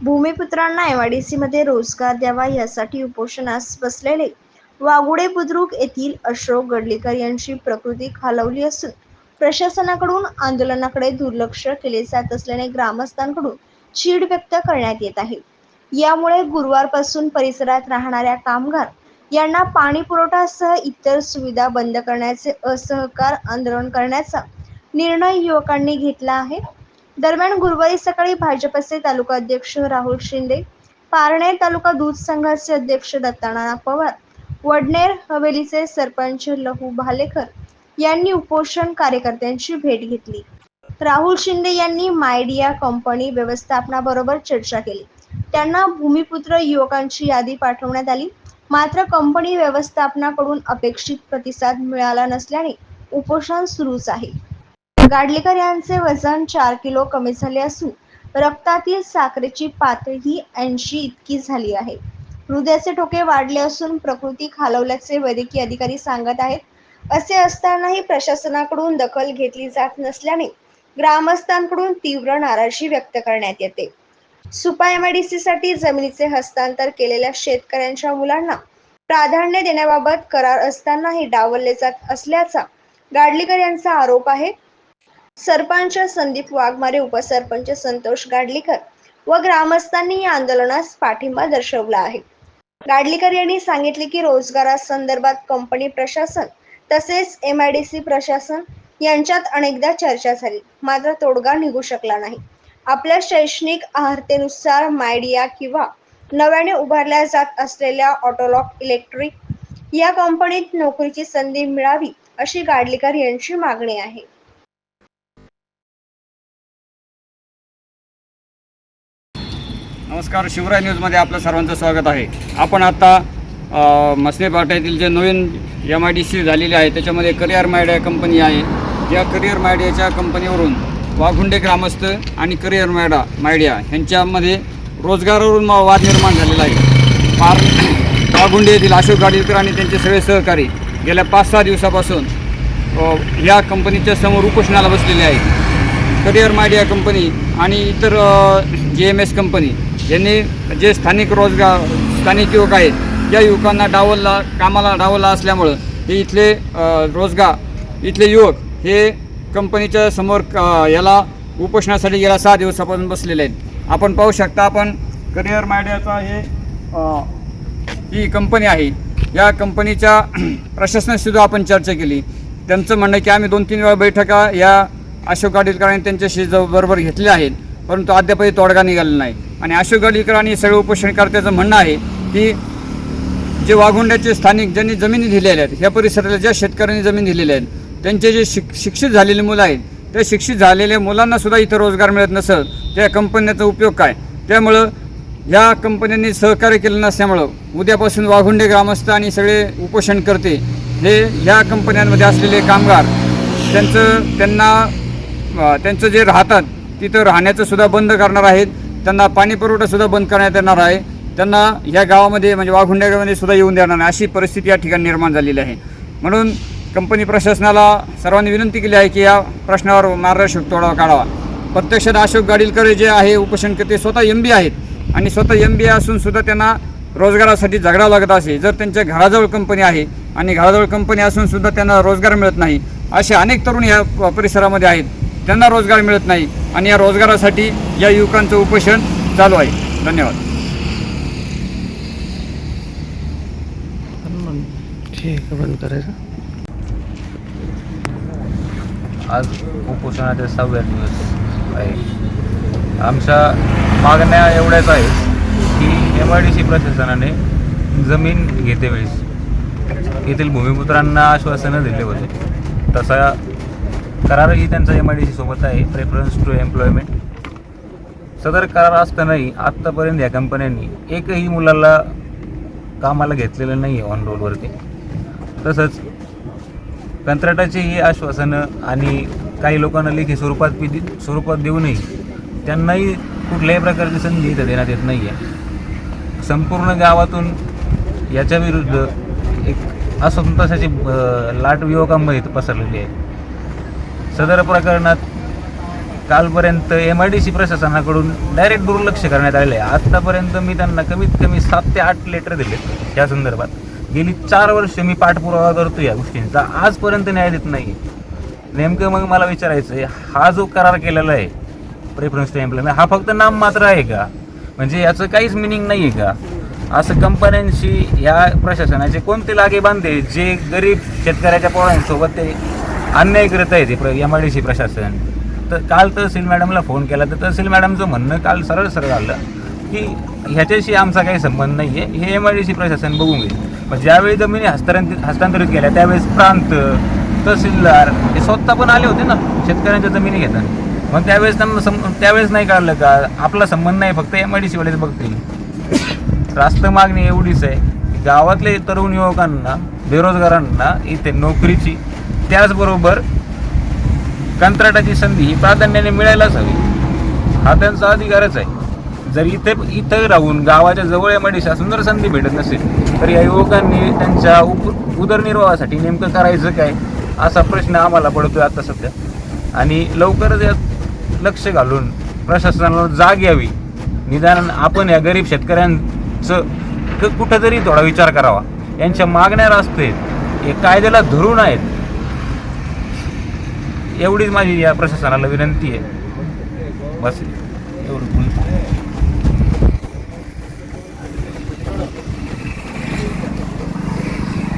भूमिपुत्रांना MIDC मध्ये रोजगार द्यावा यासाठी उपोषणास बसलेले वागुडे बुद्रुक येथील अशोक गडलीकर यांची प्रकृती खालावली असून प्रशासनाकडून आंदोलनाकडे दुर्लक्ष केले जात असल्याने ग्रामस्थांकडून चीड व्यक्त करण्यात येत आहे. यामुळे गुरुवारपासून परिसरात राहणाऱ्या कामगार यांना पाणी पुरवठासह इतर सुविधा बंद करण्याचे असहकार आंदोलन करण्याचा निर्णय युवकांनी घेतला आहे. दरम्यान गुरुवारी सकाळी भाजपचे तालुका अध्यक्ष राहुल शिंदे पारनेर तालुका दूध संघाचे अध्यक्ष दत्तानाना पवार वडनेर हवेलीचे सरपंच लहू भालेकर यांनी उपोषण कार्यकर्त्यांची भेट घेतली. राहुल शिंदे यांनी मायडिया कंपनी व्यवस्थापनाबरोबर चर्चा केली. त्यांना भूमिपुत्र युवकांची यादी पाठवण्यात आली. मात्र कंपनी व्यवस्थापनाकडून अपेक्षित प्रतिसाद मिळाला नसल्याने उपोषण सुरूच आहे. गाडलेकर यांचे वजन चार किलो कमी झाले असून रक्तातील साखरेची पातळी ऐंशी इतकी झाली आहे. हृदयाचे ठोके वाढले असून प्रकृती खालवल्याचे वैद्यकीय अधिकारी सांगत आहेत. असे असतानाही प्रशासनाकडून दखल घेतली जात नसल्याने ग्रामस्थांकडून तीव्र नाराजी व्यक्त करण्यात येते. सुपा एमआयडीसी साठी जमिनीचे हस्तांतर केलेल्या शेतकऱ्यांच्या मुलांना प्राधान्य देण्याबाबत करार असतानाही डावलले जात असल्याचा गाडलीकर यांचा आरोप आहे. सरपंच संदीप वाघमारे उपसरपंच संतोष गाडलीकर व ग्रामस्थांनी या आंदोलनास पाठिंबा दर्शवला आहे. गाडलीकर यांनी सांगितले की रोजगारासंदर्भात कंपनी प्रशासन तसेच एम आय डी सी प्रशासन यांच्यात अनेकदा चर्चा झाली. मात्र तोडगा निघू शकला नाही. आपल्या शैक्षणिक आर्हतेनुसार मायडिया किंवा नव्याने उभारल्या जात असलेल्या ऑटोलॉक इलेक्ट्रिक या कंपनीत नोकरीची संधी मिळावी अशी गाडलीकर यांची मागणी आहे. नमस्कार शिवराय न्यूजमध्ये आपलं सर्वांचं स्वागत आहे. आपण आता मसने पाट्यातील जे नवीन एम आय डी सी झालेली आहे त्याच्यामध्ये करिअर मायडिया कंपनी आहे. या करिअर मायडियाच्या कंपनीवरून वाघुंडे ग्रामस्थ आणि करिअर मायडा मायडिया ह्यांच्यामध्ये रोजगारावरून वाद निर्माण झालेला आहे. पार वाघुंडे येथील अशोक गाडीलकर आणि त्यांचे सगळे सहकारी गेल्या पाच सहा दिवसापासून या कंपनीच्या समोर उपोषणाला बसलेले आहे करिअर मायडिया कंपनी आणि इतर जी एम एस कंपनी यांनी जे स्थानिक रोजगार स्थानिक युवक आहेत या युवकांना डावलला कामाला डावलला असल्यामुळं हे इथले रोजगार इथले युवक हे कंपनीच्या समोर याला उपोषणासाठी गेल्या सहा दिवसापासून बसलेले आहेत. आपण पाहू शकता आपण करिअर मायडियाचा हे ही कंपनी आहे. या कंपनीच्या प्रशासनाशी आपण चर्चा केली. त्यांचं म्हणणं आहे की आम्ही दोन तीन वेळा बैठका या अशोक गाडीलकरांनी त्यांच्याशी ज बरोबर घेतल्या आहेत परंतु अद्यापही तोडगा निघाला नाही. आणि अशोक गाडीलकर आणि सगळे उपोषणकर्त्याचं म्हणणं आहे की जे वाघोंड्याचे स्थानिक ज्यांनी जमिनी दिलेल्या आहेत या परिसरातल्या ज्या शेतकऱ्यांनी जमीन दिलेल्या आहेत त्यांचे जे शिक शिक्षित झालेले मुलं आहेत त्या शिक्षित झालेल्या मुलांनासुद्धा इथं रोजगार मिळत नसत त्या कंपन्याचा उपयोग काय? त्यामुळं या कंपन्यांनी सहकार्य केलं नसल्यामुळं उद्यापासून वाघुंडे ग्रामस्थ आणि सगळे उपोषण करते हे ह्या कंपन्यांमध्ये असलेले कामगार त्यांचं त्यांना त्यांचं जे राहतात तिथं राहण्याचं सुद्धा बंद करणार आहेत. त्यांना पाणी पुरवठा सुद्धा बंद करण्यात येणार आहे. त्यांना या गावामध्ये म्हणजे वाघुंड्या गावामध्ये सुद्धा येऊन देणार नाही. अशी परिस्थिती या ठिकाणी निर्माण झालेली आहे. म्हणून कंपनी प्रशासनाला सर्वांनी विनंती केली आहे की या प्रश्नावर मार्गदर्शक तोडावा काढावा. प्रत्यक्षात अशोक गाडीलकर जे आहे उपोषणकर्ते स्वतः एम बी आहेत. आणि स्वतः एम बी असून सुद्धा त्यांना रोजगारासाठी झगडा लागत असे. जर त्यांच्या घराजवळ कंपनी आहे आणि घराजवळ कंपनी असून सुद्धा त्यांना रोजगार मिळत नाही असे अनेक तरुण या परिसरामध्ये आहेत. त्यांना रोजगार मिळत नाही. आणि या रोजगारासाठी या युवकांचं उपोषण चालू आहे. धन्यवाद. ठीक आहे आज उपोषणाच्या सहाव्या दिवस आहे. आमच्या मागण्या एवढ्याच आहेत की एम आय डी सी प्रशासनाने जमीन घेतेवेळेस येथील भूमिपुत्रांना आश्वासनं दिले होते. तसा करारही त्यांचा एम आय डी सोबत आहे प्रेफरन्स टू एम्प्लॉयमेंट सदर करार असतानाही आत्तापर्यंत या कंपन्यांनी एकही मुलाला कामाला घेतलेलं नाही आहे ऑन रोलवरती तसंच कंत्राटाचेही आश्वासनं आणि काही लोकांना लेखी स्वरूपात पी स्वरूपात देऊनही त्यांनाही कुठल्याही प्रकारची संधी इथं देण्यात येत नाही आहे संपूर्ण गावातून याच्या विरुद्ध एक असंतोषाची लाट युवकांमध्ये इथं पसरलेली आहे. सदर प्रकरणात कालपर्यंत एम आय डी सी प्रशासनाकडून डायरेक्ट दुर्लक्ष करण्यात आलेलं आहे. आत्तापर्यंत मी त्यांना कमीत कमी सात ते आठ लेटर दिले या संदर्भात गेली चार वर्ष मी पाठपुरावा करतो या गोष्टींचा. आजपर्यंत न्याय देत नाही नेमकं मग मला विचारायचं आहे हा जो करार केलेला आहे प्रेफरन्स टू एम्प्लॉयमेंट हा फक्त नाम मात्र आहे का? म्हणजे याचं काहीच मिनिंग नाही आहे का? असं कंपन्यांशी या प्रशासनाचे कोणते लागे बांधे जे गरीब शेतकऱ्याच्या पोळ्यांसोबत ते अन्याय करत आहे ते एम आय डी सी प्रशासन. तर काल तहसील मॅडमला फोन केला. तर तहसील मॅडमचं म्हणणं काल सरळ सरळ आलं की ह्याच्याशी आमचा काही संबंध नाही आहे हे एम आय डी सी प्रशासन बघून घेईल. मग ज्यावेळी जमिनी हस्तांतरित हस्तांतरित केल्या त्यावेळेस प्रांत तहसीलदार हे स्वतः पण आले होते ना शेतकऱ्यांच्या जमिनी घेताना. मग त्यावेळेस त्यांना सम त्यावेळेस नाही कळलं का आपला संबंध नाही फक्त एम आय डी सीवालेच बघतील. रास्त मागणी एवढीच आहे की गावातले तरुण युवकांना बेरोजगारांना इथे नोकरीची त्याचबरोबर कंत्राटाची संधी ही प्राधान्याने मिळायलाच हवी. हा त्यांचा अधिकारच आहे. जर इथे इथं राहून गावाच्या जवळ या असून जर संधी भेटत नसेल तर या युवकांनी त्यांच्या उप उदरनिर्वाहासाठी नेमकं करायचं काय? असा प्रश्न आम्हाला पडतोय आता सध्या. आणि लवकरच यात लक्ष घालून प्रशासनाला जाग यावी. निदान आपण या गरीब शेतकऱ्यांचं क- कुठंतरी थोडा विचार करावा. यांच्या मागण्या रास्त आहेत. हे कायद्याला धरून आहेत. एवढीच माझी या प्रशासनाला विनंती आहे. बस. एवढं.